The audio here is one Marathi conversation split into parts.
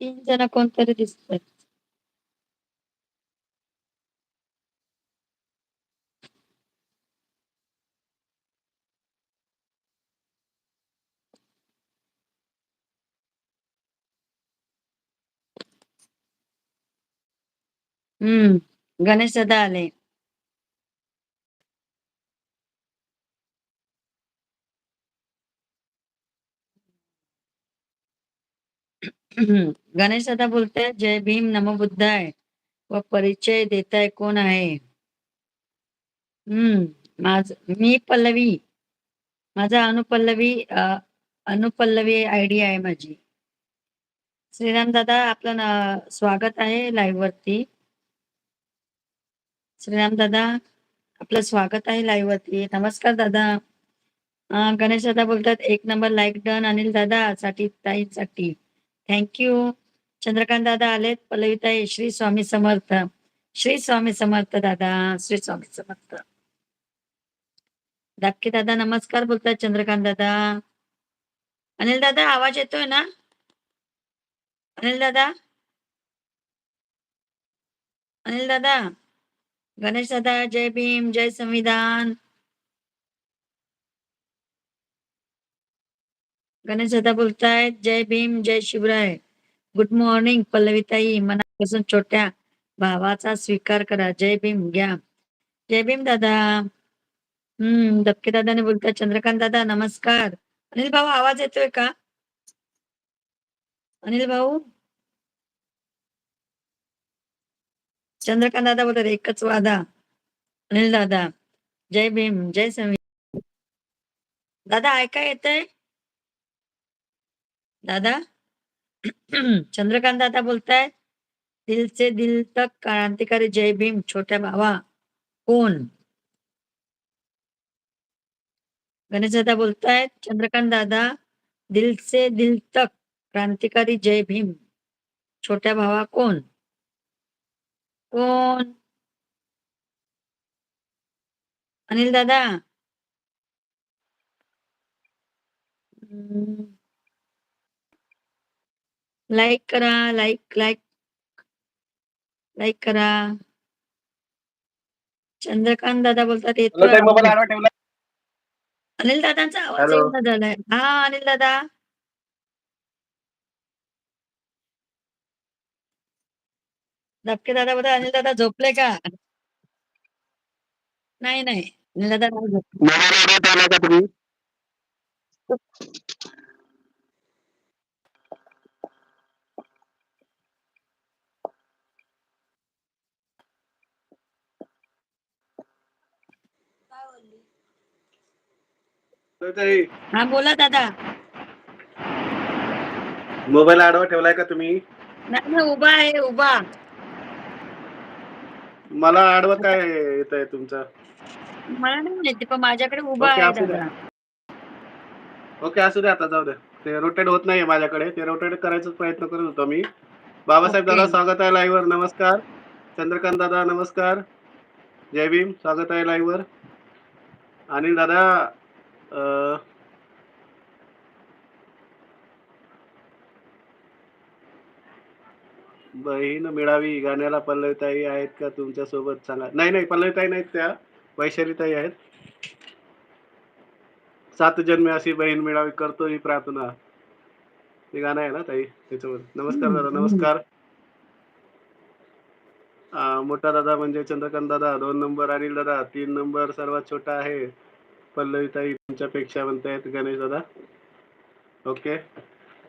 तीन जण कोणतरी दिसतात हम्म गणेश दादा आले गणेश दादा बोलते जय भीम नमो बुद्धाय व परिचय देताय कोण आहे? हम्म माझ मी पल्लवी. माझा अनुपल्लवी अ, अनुपल्लवी आयडी आहे माझी. श्रीराम दादा आपलं स्वागत आहे लाईव्ह वरती. श्रीराम दादा आपलं स्वागत आहे लाईव्ह वरती. नमस्कार दादा. गणेश दादा बोलतात एक नंबर लाईक डन अनिल दादा साठी ताईसाठी. थँक्यू चंद्रकांत दादा आलेत पल्लवीताई श्री स्वामी समर्थ. श्री स्वामी समर्थ दादा श्री स्वामी समर्थ. दाबके दादा नमस्कार बोलतात चंद्रकांत दादा. अनिल दादा आवाज येतोय ना? अनिल दादा? अनिल दादा? गणेश दादा जय भीम जय संविधान. गणेश दादा बोलतायत जय भीम जय शिवराय. गुड मॉर्निंग पल्लवीताई. मनापासून छोट्या भावाचा स्वीकार करा. जय भीम घ्या. जय भीम दादा. हम्म दबके दादाने बोलताय चंद्रकांत दादा नमस्कार. अनिल भाऊ आवाज येतोय का? अनिल भाऊ? चंद्रकांत दादा बोलतात एकच वादा. अनिल दादा जय भीम जय संविधान दादा ऐका येतंय? दादा? चंद्रकांत दादा बोलतायत दिल से दिल तक क्रांतिकारी जय भीम छोट्या भावा. कोण? गणेश दादा बोलतायत चंद्रकांत दादा दिल से दिल तक क्रांतिकारी जय भीम छोट्या भावा कोण? कोण? अनिल दादा? लाईक करा लाईक लाईक लाईक करा. चंद्रकांत दादा बोलतात ठेवला अनिल दादांचा आवाज झालाय. हा अनिल दादा. धपके दादा बोलतात अनिल दादा झोपले का? नाही नाही. अनिल दादा नाही झोपले. हा बोला दादा. मोबाईल आडवा ठेवलाय का तुम्ही? नाही नाही, उभा आहे उभा. मला आडवा काय येत आहे तुमचं? मला नाही माहिती पण माझ्याकडे उभा ओके, आहे असू द्या. दादा ओके असू दे आता जाऊ दे. ते रोटेट होत नाहीये माझ्याकडे. ते रोटेट करायचा प्रयत्न करत होतो मी. बाबासाहेब ओके. दादा स्वागत आहे लाईव्ह वर. नमस्कार. चंद्रकांत दादा नमस्कार. जय भीम स्वागत आहे लाईव्ह वर. आणि दादा अं, बहीण मिळावी गाण्याला पल्लवीताई आहेत का तुमच्यासोबत सांगा. नाही नाही पल्लवीताई नाहीत त्या. वैशालीताई आहेत. सात जन्मे अशी बहीण मिळावी करतो ही प्रार्थना. ते गाणं आहे ना ताई त्याच्यावर. नमस्कार दादा. नमस्कार. मोठा दादा म्हणजे चंद्रकांत दादा दोन नंबर अनिल दादा तीन नंबर सर्वात छोटा आहे. पल्लवीताई तुमच्यापेक्षा म्हणतायत गणेश दादा. ओके.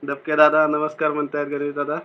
दबके दादा नमस्कार म्हणतायत गणेश दादा.